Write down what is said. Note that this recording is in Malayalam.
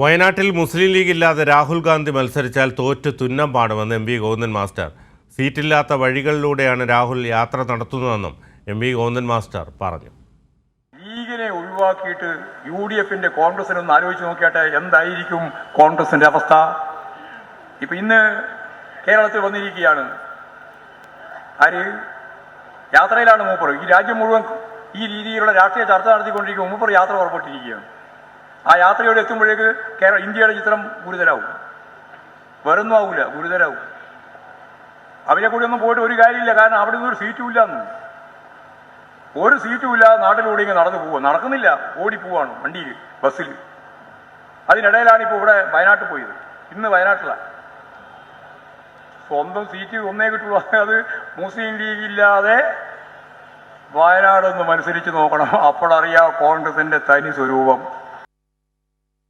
വയനാട്ടിൽ മുസ്ലിം ലീഗ് ഇല്ലാതെ രാഹുൽ ഗാന്ധി മത്സരിച്ചാൽ തോറ്റ് തുന്നം പാടുമെന്ന് എം വി ഗോവിന്ദൻ മാസ്റ്റർ. സീറ്റില്ലാത്ത വഴികളിലൂടെയാണ് രാഹുൽ യാത്ര നടത്തുന്നതെന്നും എം വി ഗോവിന്ദൻ മാസ്റ്റർ പറഞ്ഞു. ലീഗിനെ ഒഴിവാക്കിയിട്ട് യു ഡി എഫിന്റെ കോൺഗ്രസിനെ ഒന്ന് ആലോചിച്ച് നോക്കിയാട്ടെ എന്തായിരിക്കും കോൺഗ്രസിന്റെ അവസ്ഥ? ഇപ്പൊ ഇന്ന് കേരളത്തിൽ വന്നിരിക്കുകയാണ്. ആര്? യാത്രയിലാണ് മൂപ്പർ. ഈ രാജ്യം മുഴുവൻ ഈ രീതിയിലുള്ള രാഷ്ട്രീയ ചർച്ച നടത്തിക്കൊണ്ടിരിക്കും മൂപ്പർ യാത്ര പുറപ്പെട്ടിരിക്കുകയാണ്. ആ യാത്രയോടെ എത്തുമ്പോഴേക്ക് കേരള ഇന്ത്യയുടെ ചിത്രം ഗുരുതരാവും. വേറൊന്നും ആവില്ല ഗുരുതരാവും. അവരെ കൂടി ഒന്നും പോയിട്ട് ഒരു കാര്യമില്ല കാരണം അവിടെ ഒരു സീറ്റും ഇല്ല എന്ന് ഒരു സീറ്റും ഇല്ലാതെ നാട്ടിലൂടെ ഇങ്ങനെ നടന്നു പോവുക. നടക്കുന്നില്ല ഓടി പോവാണ് വണ്ടിയിൽ ബസ്സിൽ. അതിനിടയിലാണ് ഇപ്പോൾ ഇവിടെ വയനാട്ടിൽ പോയത്. ഇന്ന് വയനാട്ടിലാണ് സ്വന്തം സീറ്റ് ഒന്നേ കിട്ടുള്ളൂ. അത് മുസ്ലിം ലീഗ് ഇല്ലാതെ വയനാടൊന്ന് മത്സരിച്ച് നോക്കണം. അപ്പോഴറിയാം കോൺഗ്രസിന്റെ തനി സ്വരൂപം.